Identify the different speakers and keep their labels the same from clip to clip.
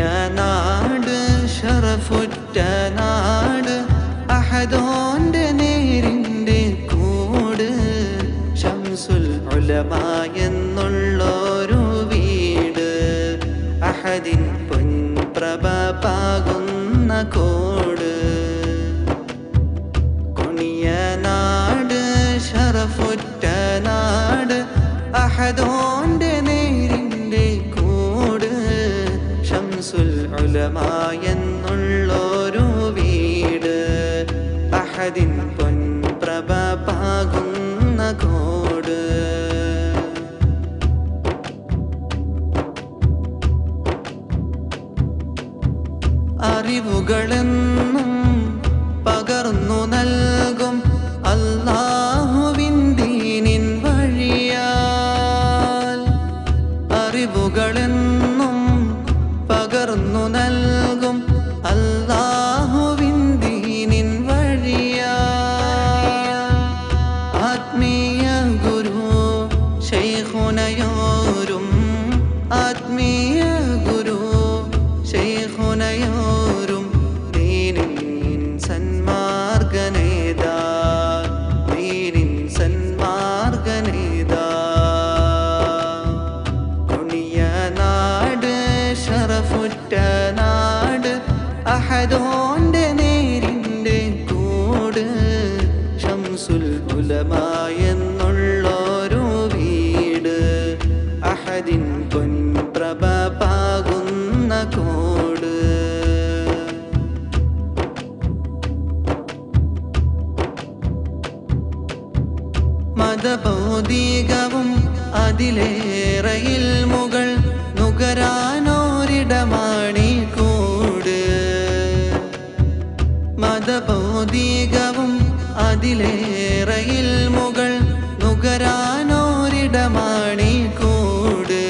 Speaker 1: നാട് ഷറഫുറ്റ നാട് അഹദോന്റെ നേരിന്റെ കൂട്. ഷംസുൽ ഉലമായെന്നുള്ളൊരു വീട് അഹദിൻ പൊൻപ്രഭ പാകുന്ന കോട് ഉലമ എന്നുള്ളൊരു വീട്. അഹദിൻ പൊൻപ്രഭ പാകുന്ന കോട്. അറിവുകളെന്നും ആത്മീയ ഗുരു ശൈഖുനയോരും ദീനിൻ സന്മാർഗനേതാ ദീനിൻ സന്മാർഗനേതാ കുണിയ നാട് ഷറഫുറ്റ നാട് അഹദോന്റെ നേരിന്റെ കൂട് ഷംസുൽ ഉലമ മതഭൗതികവും അതിലേറയിൽ മുകൾ നുകരാനോരിടമാണി കൂട് മതഭൗതികവും അതിലേറയിൽ മുകൾ നുകരാനോരിടമാണി കൂട്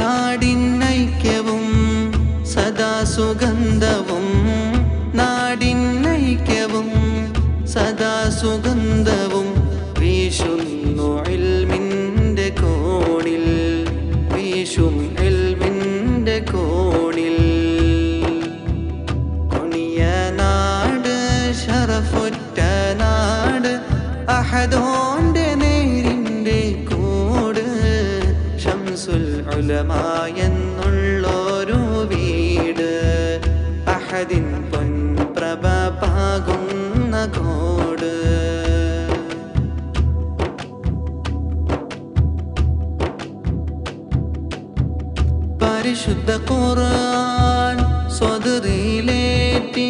Speaker 1: നാടിനൈക്യവും സദാ സുഗന്ധവും നാടിനൈക്യവും സദാ സുഗന്ധവും വീശുന്നു ഇൽമിന്റെ കോണിൽ വീശും ഇൽമിന്റെ കോണിൽ. കുണിയ നാട് അഹദോന്റെ നേരിന്റെ കൂട്. ഷംസുൽ ഉലമ എന്നുള്ളൊരു വീട് അഹദിൻ പൊൻപ്രഭ പാകുന്ന കോട്. പരിശുദ്ധ ഖുർആൻ സ്വതറിയിലേറ്റി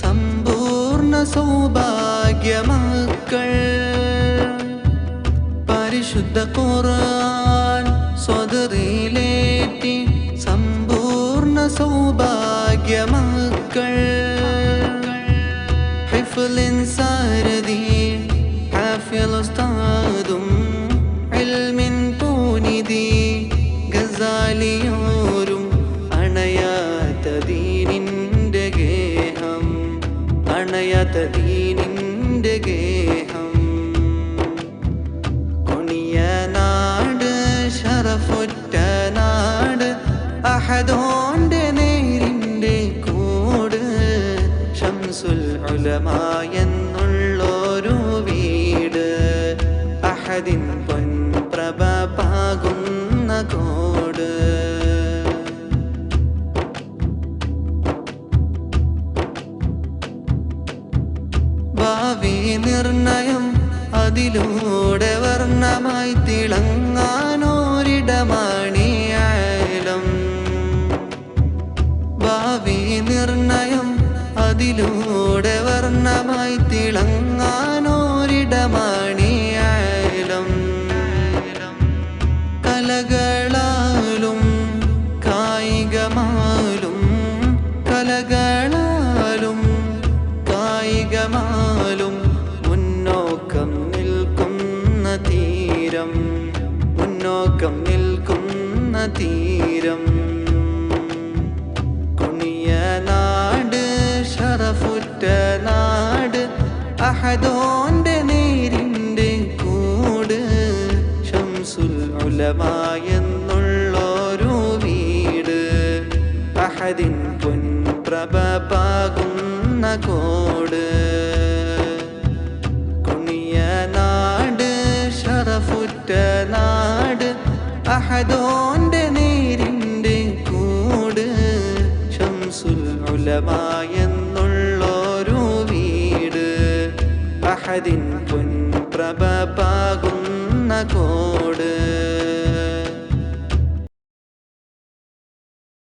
Speaker 1: സമ്പൂർണ സൗഭാഗ്യമക്കൾ പരിശുദ്ധ ഖുർആൻ സ്വതറിയിലേറ്റി സമ്പൂർണ സൗഭാഗ്യമക്കൾ ഹിഫ്ലിൻ സാരതി ഹാഫിൽ അണയാത്ത ദീനിന്റെ ഗേഹം. കൊണിയ നാട് ഷറഫുറ്റ നാട് അഹദോന്റെ നേരിന്റെ കൂട്. ഷംസുൽ ഉലമ എന്നുള്ളൊരു വീട് അഹദിൻ നിർണയം അതിലൂടെ വർണമായി തിളങ്ങാനോരിടമാണിയായാലും. ഭാവി നിർണയം അതിലൂടെ വർണമായി തിളങ്ങാനോരിടമാണിയായാലും. കലകളാലും കോട് കുണിയ നാട് ഷറഫുറ്റ നാട് അഹദോന്റെ നേരിന്റെ കൂട്. ഷംസുൽ ഉലമായെന്നുള്ളൊരു വീട്. അഹദിൻ പൊൻപ്രഭ പാകുന്ന കോട്.